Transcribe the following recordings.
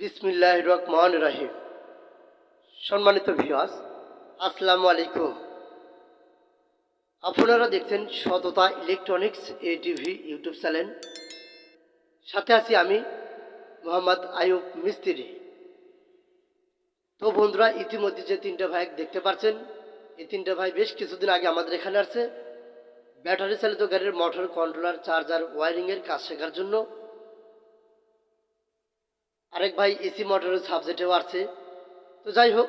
বিসমিল্লাহ রহমান রাহিম। সম্মানিত ভিওয়াস আসসালামু আলাইকুম। আপনারা দেখছেন সততা ইলেকট্রনিক্স এ টিভি ইউটিউব চ্যানেল। সাথে আছি আমি মোহাম্মদ আয়ুব মিস্ত্রি। তো বন্ধুরা, ইতিমধ্যে যে তিনটে ভাই দেখতে পাচ্ছেন এই তিনটে ভাই বেশ কিছুদিন আগে আমাদের এখানে আসছে। ব্যাটারি চালিত গাড়ির মোটর কন্ট্রোলার, চার্জার, ওয়ারিংয়ের কাজ শেখার জন্য। আরেক ভাই এসি মোটরের সাবজেক্টেও আছে। তো যাই হোক,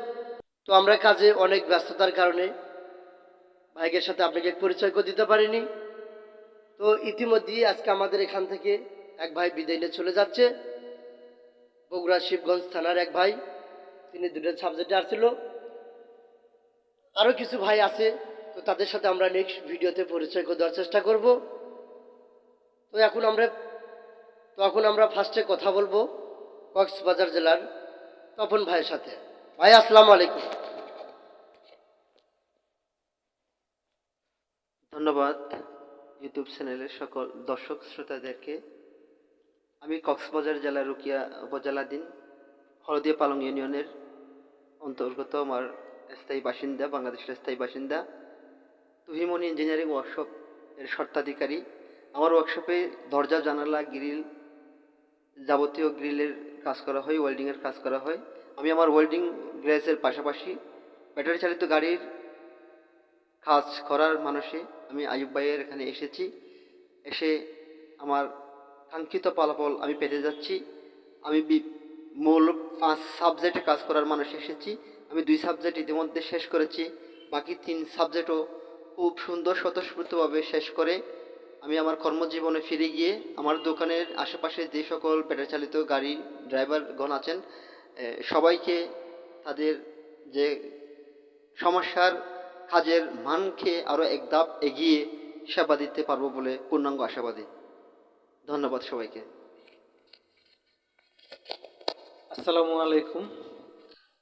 তো আমরা কাজে অনেক ব্যস্ততার কারণে ভাইয়ের সাথে আপনাকে পরিচয় করে দিতে পারিনি। তো ইতিমধ্যেই আজকে আমাদের এখান থেকে এক ভাই বিদায় নিয়ে চলে যাচ্ছে। বগুড়া শিবগঞ্জ থানার এক ভাই, তিনি দুটো সাবজেক্টে আসছিল। আরও কিছু ভাই আছে, তো তাদের সাথে আমরা নেক্সট ভিডিওতে পরিচয় করে দেওয়ার চেষ্টা করব। তো এখন আমরা, তো এখন আমরা ফার্স্টে কথা বলব। কক্সবাজার জেলার তপন ভাইয়ের সাথে। ভাই, আসসালামু আলাইকুম। ধন্যবাদ ইউটিউব চ্যানেলের সকল দর্শক শ্রোতাদেরকে। আমি কক্সবাজার জেলার রুকিয়া উপজেলাধীন হলদিয়া পালং ইউনিয়নের অন্তর্গত আমার স্থায়ী বাসিন্দা, বাংলাদেশের স্থায়ী বাসিন্দা তুহিমনি ইঞ্জিনিয়ারিং ওয়ার্কশপ এর স্বত্বাধিকারী। আমার ওয়ার্কশপে দরজা, জানালা গ্রিল যাবতীয় গ্রিলের কাজ করা হয় ওয়েল্ডিংয়ের কাজ করা হয়। আমি আমার ওয়েল্ডিং গ্যাসের পাশাপাশি ব্যাটারি চালিত গাড়ির কাজ করার মানুষে আমি আয়ুব ভাইয়ের এখানে এসেছি। এসে আমার কাঙ্ক্ষিত ফলাফল আমি পেতে যাচ্ছি। আমি মূল পাঁচ সাবজেক্টে কাজ করার মানুষ এসেছি। আমি দুই সাবজেক্ট ইতিমধ্যে শেষ করেছি। বাকি তিন সাবজেক্টও খুব সুন্দর, স্বতঃস্ফূর্তভাবে শেষ করে আমি আমার কর্মজীবনে ফিরে গিয়ে আমার দোকানের আশেপাশে যে সকল ব্যাটারি চালিত গাড়ি ড্রাইভারগণ আছেন সবাইকে তাদের যে সমস্যার কাজের মানকে আরও এক ধাপ এগিয়ে সেবা দিতে পারব বলে পূর্ণাঙ্গ আশাবাদী। ধন্যবাদ সবাইকে। আসসালামু আলাইকুম।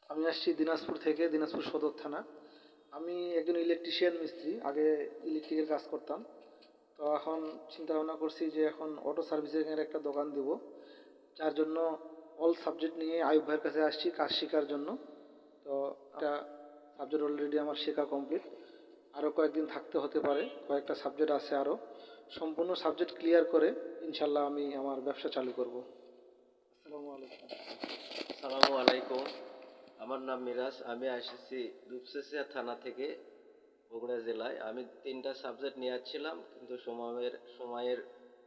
আমি আসছি দিনাজপুর থেকে, দিনাজপুর সদর থানা। আমি একজন ইলেকট্রিশিয়ান মিস্ত্রি, আগে ইলেকট্রিকের কাজ করতাম। তো এখন চিন্তা ভাবনা করছি যে এখন অটো সার্ভিসিংয়ের একটা দোকান দিব। যার জন্য অল সাবজেক্ট নিয়ে আয়ুব ভাইয়ের কাছে আসছি কাজ শেখার জন্য। তো একটা সাবজেক্ট অলরেডি আমার শেখা কমপ্লিট আরও কয়েকদিন থাকতে হতে পারে, কয়েকটা সাবজেক্ট আছে আরও সম্পূর্ণ সাবজেক্ট ক্লিয়ার করে ইনশাল্লাহ আমি আমার ব্যবসা চালু করব। আসসালামু আলাইকুম। সালামু আলাইকুম। আমার নাম মিরাজ, আমি এসেছি রূপসেসিয়া থানা থেকে বগুড়া জেলায়। আমি তিনটা সাবজেক্ট নিয়ে আসছিলাম, কিন্তু সময়ের সময়ের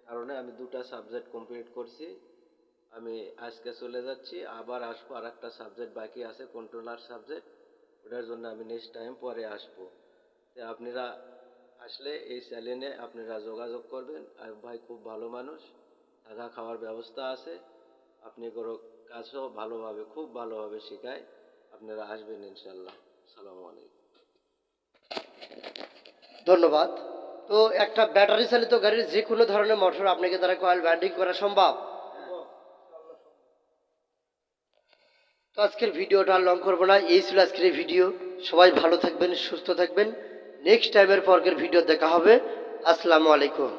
কারণে আমি দুটা সাবজেক্ট কমপ্লিট করছি। আমি আজকে চলে যাচ্ছি, আবার আসব আর একটা সাবজেক্ট বাকি আছে কন্ট্রোলার সাবজেক্ট ওটার জন্য আমি নেক্সট টাইম পরে আসব। তো আপনারা আসলে এই চ্যানেলে আপনারা যোগাযোগ করবেন। আর ভাই খুব ভালো মানুষ, থাকা খাওয়ার ব্যবস্থা আছে। আপনি কোনো কাজও ভালোভাবে, খুব ভালোভাবে শেখায়, আপনারা আসবেন ইনশাল্লাহ। সালামু আলাইকুম। ধন্যবাদ। তো একটা ব্যাটারি চালিত গাড়ির যে কোনো ধরনের মোটর আপনাকে দ্বারা কয়েল ব্যান্ডিং করা সম্ভব। তো আজকের ভিডিওটা আর লং করব না, এই ছিল আজকের এই ভিডিও সবাই ভালো থাকবেন, সুস্থ থাকবেন। নেক্সট টাইমের পরকের ভিডিও দেখা হবে। আসসালামু আলাইকুম।